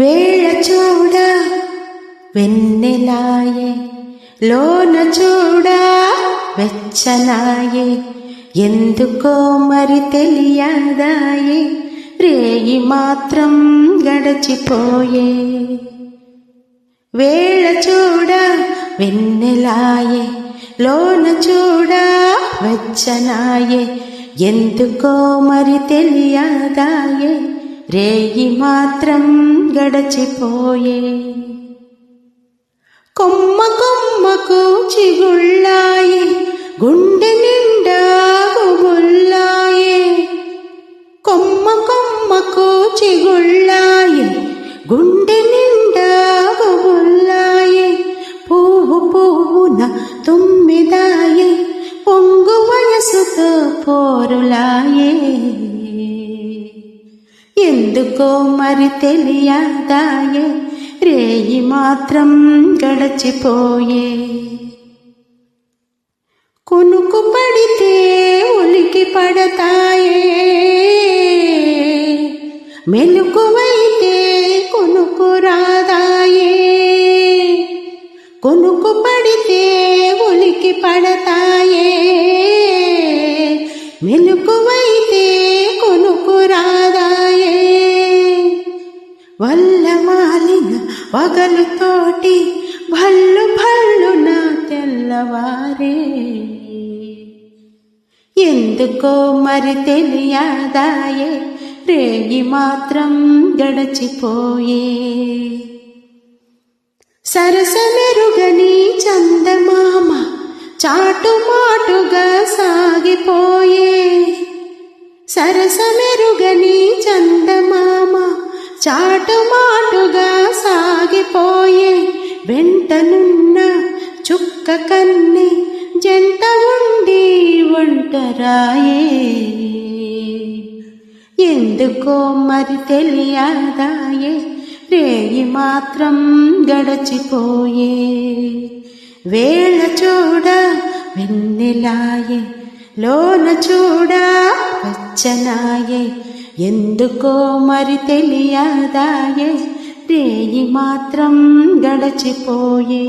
వేళ చూడ వెన్నెలాయే లోన చూడ వెచ్చనాయే ఎందుకో మరి తెలియదాయే రేయి మాత్రం గడచిపోయే. వేళ చూడ వెన్నెలాయే లోన చూడ వెచ్చనాయే ఎందుకో మరి తెలియదాయే రేయి మాత్రం గడచిపోయే. కొమ్మ కొమ్మకు చిగుళ్ళాయి గుండె నిండా గుబుల్లాయే కొమ్మ కొమ్మకు చిగుళ్ళాయి గుండె నిండా గుబుల్లాయే పువ్వు పువ్వున తుమ్మిదాయే పొంగు వయసుతో పోరులాయే. ఎందుకో మరి తెలియదాయే రేయి మాత్రం గడచిపోయే. కొనుకు పడితే ఉలికి పడతాయే. మెలుకువైతే కొనుకు రాదాయే. కొనుకు పడితే ఉలికి పడతాయే. మెలుకువై వల్లమాలిన మాలిన పగలుతోటి భల్లు భల్లు నా తెల్లవారే. ఎందుకో మరి తెలియదాయే రేగి మాత్రం గడచిపోయే. సరసమెరుగని చందమామ చాటుమాటుగా సాగిపోయే. సరసమెరుగని చంద చాటుమాటుగా సాగిపోయే వెంటనున్న చుక్క కన్ని జంట ఉండి ఒంటరాయే ఎందుకో మరి తెలియదాయే రేయి మాత్రం గడచిపోయే. వేళ చూడ వెన్నెలాయే లోన చూడ వచ్చనాయే ఎందుకో మరి తెలియదాయే రేయి మాత్రం గడచిపోయే.